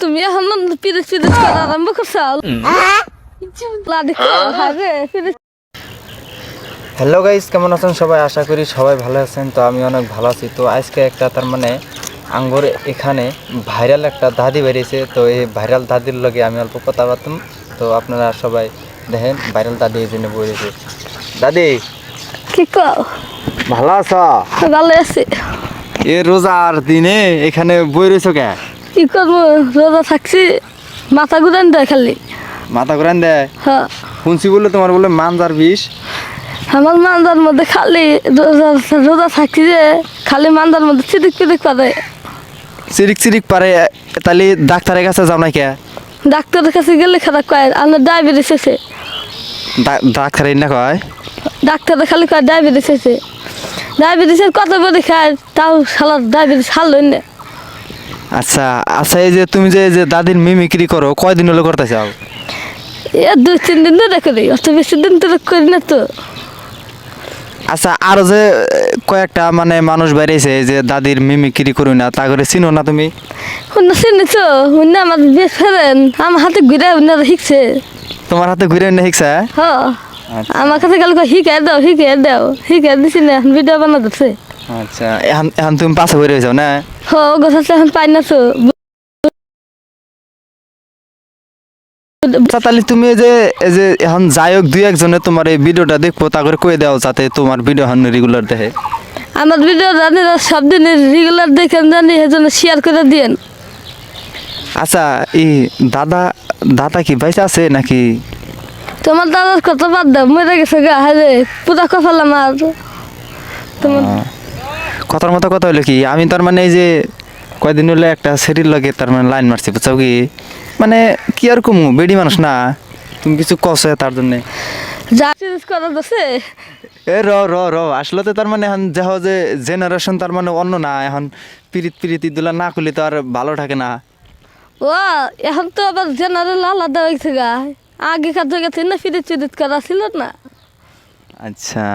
তুমি এখন করা আরম্ভ করছ পিরিত হ্যালো গাইস কেমন আছেন সবাই? আশা করি সবাই ভালো আছেন। তো আমি অনেক ভালো আছি। তো আজকে একটা তার মানে আঙ্গুর এখানে ভাইরাল একটা দাদি বেরিয়েছে। তো এই ভাইরাল দাদির লগে আমি অল্প কথা পারতাম তো আপনারা সবাই দেখেন ভাইরাল দাদি এই জন্য বেরিয়েছে। দাদি! কি ভালো আছো? ভালো আছি। এ রোজার দিনে এখানে বই রয়েছো কে? কি করব? রোজা থাকছি মাথা ঘুরান দেয় খালি। মাথা ঘুরান দেয়? হ্যাঁ। শুনছি বলে তোমার বলে মানজার বিষ। আমার মান্দার মধ্যে খালি রোজা রোজা থাকছি যে খালি মান্দার মধ্যে চিরিক পিরিক পারে। চিরিক চিরিক পারে তাহলে ডাক্তারের কাছে যাও না কে ডাক্তারের কাছে গেলে খারাপ কয় আমার ডায়াবেটিস আছে। ডাক্তারের না কয়? ডাক্তারে খালি কয় ডায়াবেটিস আছে। ডায়াবেটিসের কত করে খায় তাও সালাদ ডায়াবেটিস হাল না। আচ্ছা আচ্ছা এই যে তুমি যে এই যে দাদির মিমিক্রি করো কয়দিন হলো করতে চাও দুই তিন দিন ধরে করি অত বেশি দিন ধরে করি না তো। আচ্ছা আরও যে কয়েকটা মানে মানুষ বেরিয়েছে যে দাদির মিমিক্রি করুই না তা করে চিনো না তুমি? শুনে চিনি তো শুনে আমার বেশ ফেরেন আমার হাতে ঘুরে শুনে শিখছে। তোমার হাতে ঘুরে না শিখছে হ আমার কাছে গেলে শিখাই দাও শিখাই দাও শিখাই দিছি না ভিডিও বানা দিচ্ছে আচ্ছা এখন এখন তুমি পাশে বেরিয়ে হয়েছো না? হ কথা এখন পাই না তো। আচ্ছা তাহলে তুমি যে যে এখন যাই হোক দুই একজনে তোমার এই ভিডিওটা দেখব তা করে কয়ে দাও যাতে তোমার ভিডিও এখন রেগুলার দেখে। আমার ভিডিও জানি না সব দিন রেগুলার দেখেন জানি সেজন্য শেয়ার করে দিয়েন। আচ্ছা এই দাদা দাদা কি বাইসে আছে নাকি? তোমার দাদার কত বাদ দাও মরে গেছে গা হারে পুরা কপাল আমার তোমার কথার মতো কথা হলো কি আমি তার মানে এই যে কয়দিন হলে একটা সেটির লগে তার মানে লাইন মারছি বুঝছ কি? মানে কি আর কমু বেডি মানুষ না তুমি কিছু কষে তার জন্য। এ র র র আসলে তো তার মানে এখন যাহ যে জেনারেশন তার মানে অন্য না এখন পিরিত পিরিত ইদুলা না করলে তো আর ভালো থাকে না। ও এখন তো আবার জেনারেল আলাদা হয়েছে গা। আগেকার জায়গাতে না ফিরিত ফিরিত করা ছিল না। আচ্ছা